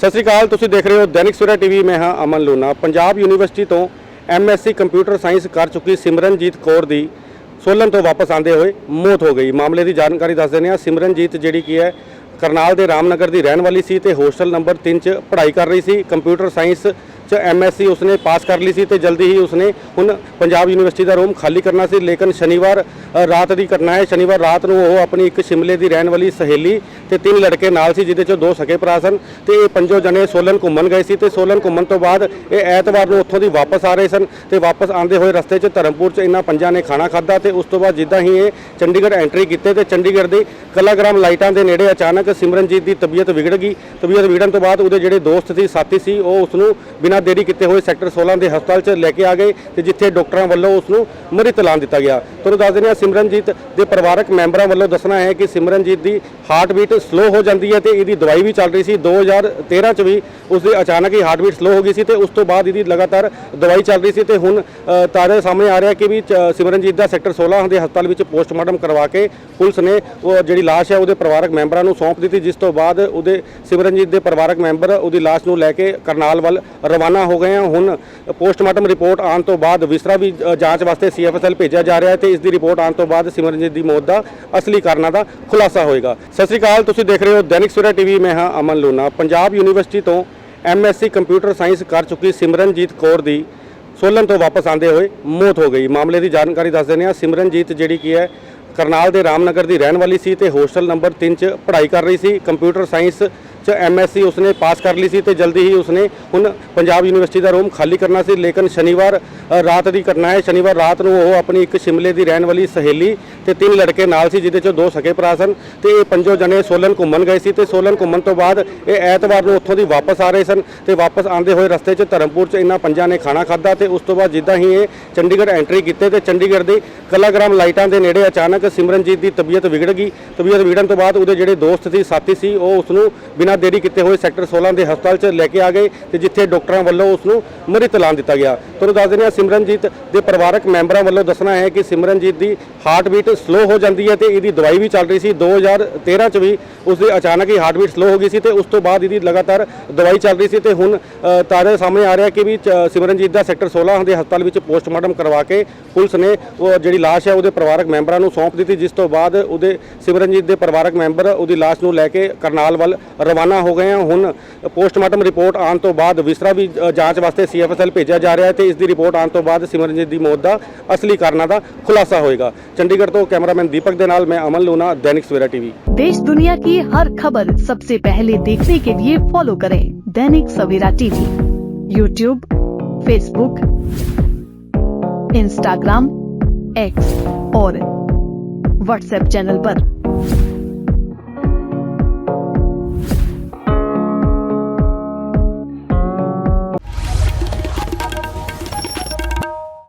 ਸਤਿ ਸ਼੍ਰੀ ਅਕਾਲ, ਤੁਸੀਂ ਦੇਖ ਰਹੇ ਹੋ ਦੈਨਿਕ ਸਵੇਰਾ ਟੀਵੀ, ਮੈਂ ਹਾਂ ਅਮਨ ਲੂਨਾ ਪੰਜਾਬ ਯੂਨੀਵਰਸਿਟੀ ਤੋਂ ਐਮਐਸਸੀ ਕੰਪਿਊਟਰ ਸਾਇੰਸ ਕਰ ਚੁੱਕੀ ਸਿਮਰਨਜੀਤ ਕੌਰ ਦੀ ਸੋਲਨ ਤੋਂ ਵਾਪਸ ਆਂਦੇ ਹੋਏ ਮੌਤ ਹੋ ਗਈ। ਮਾਮਲੇ ਦੀ ਜਾਣਕਾਰੀ ਦੱਸ ਦਿੰਦੇ ਹਾਂ। ਸਿਮਰਨਜੀਤ ਜਿਹੜੀ ਕੀ ਹੈ, ਕਰਨਾਲ ਦੇ ਰਾਮਨਗਰ ਦੀ ਰਹਿਣ ਵਾਲੀ ਸੀ ਤੇ ਹੋਸਟਲ ਨੰਬਰ 3 'ਚ ਪੜ੍ਹਾਈ ਕਰ ਰਹੀ ਸੀ। ਕੰਪਿਊਟਰ ਸਾਇੰਸ 'ਚ ਐਮਐਸਸੀ ਉਸਨੇ ਪਾਸ ਕਰ ਲਈ ਸੀ ਤੇ ਜਲਦੀ ਹੀ ਉਸਨੇ ਹੁਣ ਪੰਜਾਬ ਯੂਨੀਵਰਸਿਟੀ ਦਾ ਰੂਮ ਖਾਲੀ ਕਰਨਾ ਸੀ। ਲੇਕਿਨ ਸ਼ਨੀਵਾਰ ਰਾਤ ਦੀ ਘਟਨਾ ਹੈ। ਸ਼ਨੀਵਾਰ ਰਾਤ ਨੂੰ ਉਹ ਆਪਣੀ ਇੱਕ ਸ਼ਿਮਲੇ ਦੀ ਰਹਿਣ ਵਾਲੀ ਸਹੇਲੀ ਤੇ ਤਿੰਨ ਲੜਕੇ ਨਾਲ ਸੀ, ਜਿਹਦੇ ਚੋਂ ਦੋ ਸਕੇ ਭਰਾ ਸਨ ਤੇ ਇਹ ਪੰਜੋ ਜਣੇ ਸੋਲਨ ਘੁੰਮਣ ਗਏ ਸੀ ਤੇ ਸੋਲਨ ਘੁੰਮਣ ਤੋਂ ਬਾਅਦ ਇਹ ਐਤਵਾਰ ਨੂੰ ਉੱਥੋਂ ਦੀ ਵਾਪਸ ਆ ਰਹੇ ਸਨ ਤੇ ਵਾਪਸ ਆਉਂਦੇ ਹੋਏ ਰਸਤੇ 'ਚ ਧਰਮਪੁਰ 'ਚ ਇਹਨਾਂ ਪੰਜਾਂ ਨੇ ਖਾਣਾ ਖਾਧਾ ਤੇ ਉਸ ਤੋਂ ਬਾਅਦ ਜਿੱਦਾਂ ਹੀ ਇਹ ਚੰਡੀਗੜ੍ਹ ਐਂਟਰੀ ਕੀਤੇ ਤੇ ਚੰਡੀਗੜ੍ਹ ਦੀ ਕਲਾਗ੍ਰਾਮ ਲਾਈਟਾਂ ਦੇ ਨੇੜੇ ਅਚਾਨਕ ਸਿਮਰਨਜੀਤ ਦੀ ਤਬੀਅਤ ਵਿਗੜ ਗਈ। ਤਬੀਅਤ ਵਿਗੜਨ ਤੋਂ ਬਾਅਦ ਉਹਦੇ ਜਿਹੜੇ ਦੋਸਤ ਸੀ, ਸਾਥੀ ਸੀ, ਉਹ ਉਸ ਨੂੰ ਬਿਨਾਂ ਦੇਰੀ ਕੀਤੇ ਹੋਏ ਸੈਕਟਰ 16 ਦੇ ਹਸਪਤਾਲ 'ਚ ਲੈ ਕੇ ਆ ਗਏ ਤੇ ਜਿੱਥੇ ਡਾਕਟਰਾਂ ਵੱਲੋਂ ਉਸ ਨੂੰ ਮ੍ਰਿਤ ਐਲਾਨ ਦਿੱਤਾ ਗਿਆ। ਤੁਹਾਨੂੰ ਦੱਸ ਦਿੰਦੇ ਹਾਂ ਸਿਮਰਨਜੀਤ ਦੇ ਪਰਿਵਾਰਕ ਮੈਂਬਰਾਂ ਵੱਲੋਂ ਦੱਸਣਾ ਹੈ ਕਿ ਸਿਮਰਨਜੀਤ ਦੀ ਹਾਰਟ ਬੀਟ ਸਲੋ ਹੋ ਜਾਂਦੀ ਹੈ ਤੇ ਇਹਦੀ ਦਵਾਈ ਵੀ ਚੱਲ ਰਹੀ ਸੀ। 2013 ਚ ਵੀ ਉਸ ਦੀ ਅਚਾਨਕ ਹੀ ਹਾਰਟ ਬੀਟ ਸਲੋ ਹੋ ਗਈ ਸੀ ਤੇ ਉਸ ਤੋਂ ਬਾਅਦ ਇਹਦੀ ਲਗਾਤਾਰ ਦਵਾਈ ਚੱਲ ਰਹੀ ਸੀ ਤੇ ਹੁਣ ਅ, ਤਾਜ਼ਾ ਸਾਹਮਣੇ ਆ ਰਿਹਾ ਕਿ ਵੀ ਚ- ਸਿਮਰਨਜੀਤ ਦਾ ਸੈਕਟਰ 16 ਦੇ ਹਸਪਤਾਲ ਵਿੱਚ ਪੋਸਟਮਾਰਟਮ ਕਰਵਾ ਕੇ ਪੁਲਿਸ ਨੇ ਉਹ ਜਿਹੜੀ ਲਾਸ਼ ਹੈ ਉਹਦੇ ਪਰਿਵਾਰਕ ਮੈਂਬਰਾਂ ਨੂੰ ਸੌਂਪ ਦਿੱਤੀ ਜਿਸ ਤੋਂ ਬਾਅਦ ਉਹਦੇ ਸਿਮਰਨਜੀਤ ਦੇ ਪਰਿਵਾਰਕ ਮੈਂਬਰ ਉਹਦੀ ਲਾਸ਼ ਨੂੰ ਲੈ ਕੇ ਕਰਨਾਲ ਵੱਲ ਰਵਾਨਾ ਹੋ ਗਏ ਹਨ ਹੁਣ ਪੋਸਟਮਾਰਟਮ ਰਿਪੋਰਟ ਆਉਣ ਤੋਂ ਬਾਅਦ ਵਿਸਰਾ ਵੀ ਜਾਂਚ ਵਾਸਤੇ ਸੀਐਫਐਸਐਲ ਭੇਜਿਆ ਜਾ ਰਿਹਾ ਹੈ ਤੇ ਇਸ ਦੀ ਰਿਪੋਰਟ ਆਉਣ ਤੋਂ ਬਾਅਦ ਸਿਮਰਨਜੀਤ ਦੀ ਮੌਤ ਦਾ ਅਸਲੀ ਕਾਰਨਾਂ ਦਾ ਖੁਲਾਸਾ ਹੋਏਗਾ। ਸਤਿ ਸ਼੍ਰੀ ਅਕਾਲ, ਤੁਸੀਂ ਦੇਖ ਰਹੇ ਹੋ ਦੈਨਿਕ ਸਵੇਰਾ ਟੀਵੀ, ਮੈਂ ਹਾਂ ਅਮਨ ਲੂਨਾ। ਪੰਜਾਬ ਯੂਨੀਵਰਸਿਟੀ ਤੋਂ ਐਮਐਸਸੀ ਕੰਪਿਊਟਰ ਸਾਇੰਸ ਕਰ ਚੁੱਕੀ ਸਿਮਰਨਜੀਤ ਕੌਰ ਦੀ ਸੋਲਨ ਤੋਂ ਵਾਪਸ ਆਂਦੇ ਹੋਏ ਮੌਤ ਹੋ ਗਈ। ਮਾਮਲੇ ਦੀ ਜਾਣਕਾਰੀ ਦੱਸ ਦਿੰਦੇ ਹਾਂ। ਸਿਮਰਨਜੀਤ ਜਿਹੜੀ ਕੀ ਹੈ, ਕਰਨਾਲ ਦੇ ਰਾਮਨਗਰ ਦੀ ਰਹਿਣ ਵਾਲੀ ਸੀ ਤੇ ਹੋਸਟਲ ਨੰਬਰ 3 'ਚ ਪੜ੍ਹਾਈ ਕਰ ਰਹੀ ਸੀ। ਕੰਪਿਊਟਰ ਸਾਇੰਸ 'ਚ ਐਮਐਸਸੀ ਉਸਨੇ ਪਾਸ ਕਰ ਲਈ ਸੀ ਤੇ ਜਲਦੀ ਹੀ ਉਸਨੇ ਹੁਣ ਪੰਜਾਬ ਯੂਨੀਵਰਸਿਟੀ ਦਾ ਰੂਮ ਖਾਲੀ ਕਰਨਾ ਸੀ। ਲੇਕਿਨ ਸ਼ਨੀਵਾਰ ਰਾਤ ਦੀ ਘਟਨਾ ਹੈ। ਸ਼ਨੀਵਾਰ ਰਾਤ ਨੂੰ ਉਹ ਆਪਣੀ ਇੱਕ ਸ਼ਿਮਲੇ ਦੀ ਰਹਿਣ ਵਾਲੀ ਸਹੇਲੀ ਤੇ ਤਿੰਨ ਲੜਕੇ ਨਾਲ ਸੀ, ਜਿਹਦੇ ਚੋਂ ਦੋ ਸਕੇ ਭਰਾ ਸਨ ਤੇ ਇਹ ਪੰਜੋ ਜਣੇ ਸੋਲਨ ਘੁੰਮਣ ਗਏ ਸੀ ਤੇ ਸੋਲਨ ਘੁੰਮਣ ਤੋਂ ਬਾਅਦ ਇਹ ਐਤਵਾਰ ਨੂੰ ਉੱਥੋਂ ਦੀ ਵਾਪਸ ਆ ਰਹੇ ਸਨ ਤੇ ਵਾਪਸ ਆਉਂਦੇ ਹੋਏ ਰਸਤੇ 'ਚ ਧਰਮਪੁਰ 'ਚ ਇਹਨਾਂ ਪੰਜਾਂ ਨੇ ਖਾਣਾ ਖਾਧਾ ਤੇ ਉਸ ਤੋਂ ਬਾਅਦ ਜਿੱਦਾਂ ਹੀ ਇਹ ਚੰਡੀਗੜ੍ਹ ਐਂਟਰੀ ਕੀਤੇ ਤੇ ਚੰਡੀਗੜ੍ਹ ਦੀ ਕਲਾਗ੍ਰਾਮ ਲਾਈਟਾਂ ਦੇ ਨੇੜੇ ਅਚਾਨਕ ਸਿਮਰਨਜੀਤ ਦੀ ਤਬੀਅਤ ਵਿਗੜ ਗਈ। ਤਬੀਅਤ ਵਿਗੜਨ ਤੋਂ ਬਾਅਦ ਉਹਦੇ ਜਿਹੜੇ ਦੋਸਤ ਸੀ, ਸਾਥੀ ਸੀ, ਉਹ ਉਸ ਨੂੰ ਬਿਨਾਂ ਦੇਰੀ ਕੀਤੇ ਹੋਏ ਸੈਕਟਰ 16 ਦੇ ਹਸਪਤਾਲ 'ਚ ਲੈ ਕੇ ਆ ਗਏ ਤੇ ਜਿੱਥੇ ਡਾਕਟਰਾਂ ਵੱਲੋਂ ਉਸ ਨੂੰ ਮ੍ਰਿਤ ਐਲਾਨ ਦਿੱਤਾ ਗਿਆ। ਤੁਹਾਨੂੰ ਦੱਸ ਦਿੰਦੇ ਹਾਂ ਸਿਮਰਨਜੀਤ ਦੇ ਪਰਿਵਾਰਕ ਮੈਂਬਰਾਂ ਵੱਲੋਂ ਦੱਸਣਾ ਹੈ ਕਿ ਸਿਮਰਨਜੀਤ ਦੀ ਹਾਰਟ ਬੀਟ ਸਲੋ ਹੋ ਜਾਂਦੀ ਹੈ ਤੇ ਇਹਦੀ ਦਵਾਈ ਵੀ ਚੱਲ ਰਹੀ ਸੀ। 2013 ਚ ਵੀ ਉਸ ਦੀ ਅਚਾਨਕ ਹੀ ਹਾਰਟ ਬੀਟ ਸਲੋ ਹੋ ਗਈ ਸੀ ਤੇ ਉਸ ਤੋਂ ਬਾਅਦ ਇਹਦੀ ਲਗਾਤਾਰ ਦਵਾਈ ਚੱਲ ਰਹੀ ਸੀ ਤੇ ਹੁਣ ਅ, ਤਾਜ਼ਾ ਸਾਹਮਣੇ ਆ ਰਿਹਾ ਕਿ ਵੀ ਸਿਮਰਨਜੀਤ ਦਾ ਸੈਕਟਰ 16 ਦੇ ਹਸਪਤਾਲ ਵਿੱਚ ਪੋਸਟਮਾਰਟਮ ਕਰਵਾ ਕੇ ਪੁਲਿਸ ਨੇ ਉਹ ਜਿਹੜੀ ਲਾਸ਼ ਹੈ ਉਹਦੇ ਪਰਿਵਾਰਕ ਮੈਂਬਰਾਂ ਨੂੰ ਸੌਂਪ ਦਿੱਤੀ ਜਿਸ ਤੋਂ ਬਾਅਦ ਉਹਦੇ ਸਿਮਰਨਜੀਤ ਦੇ ਪਰਿਵਾਰਕ ਮੈਂਬਰ ਉਹਦੀ ਲਾਸ਼ ਨੂੰ ਲੈ ਕੇ ਕਰਨਾਲ ਵੱਲ ਰਵਾਨਾ ਹੋ ਗਏ ਹਨ ਹੁਣ ਪੋਸਟਮਾਰਟਮ ਰਿਪੋਰਟ ਆਉਣ ਤੋਂ ਬਾਅਦ ਵਿਸਰਾ ਵੀ ਅ, ਜਾਂਚ ਵਾਸਤੇ ਸੀਐਫਐਸਐਲ ਭੇਜਿਆ ਜਾ ਰਿਹਾ ਹੈ ਤੇ ਇਸ ਦੀ ਰਿਪੋਰਟ ਆਉਣ ਤੋਂ ਬਾਅਦ ਸਿਮਰਨਜੀਤ ਦੀ ਮੌਤ ਦਾ ਅਸਲੀ ਕਾਰਨਾਂ ਦਾ ਖੁਲਾਸਾ ਹੋਏਗਾ ਚੰਡੀਗੜ੍ਹ ਤੋਂ ਕੈਮਰਾਮੈਨ ਦੀਪਕ ਦੇ ਨਾਲ ਮੈਂ ਅਮਨ ਲੂਨਾ ਦੈਨਿਕ ਸਵੇਰਾ ਟੀਵੀ देश दुनिया की हर खबर सबसे पहले देखने के लिए फॉलो करें Dainik Savera TV YouTube Facebook Instagram X और व्हाट्सएप चैनल पर।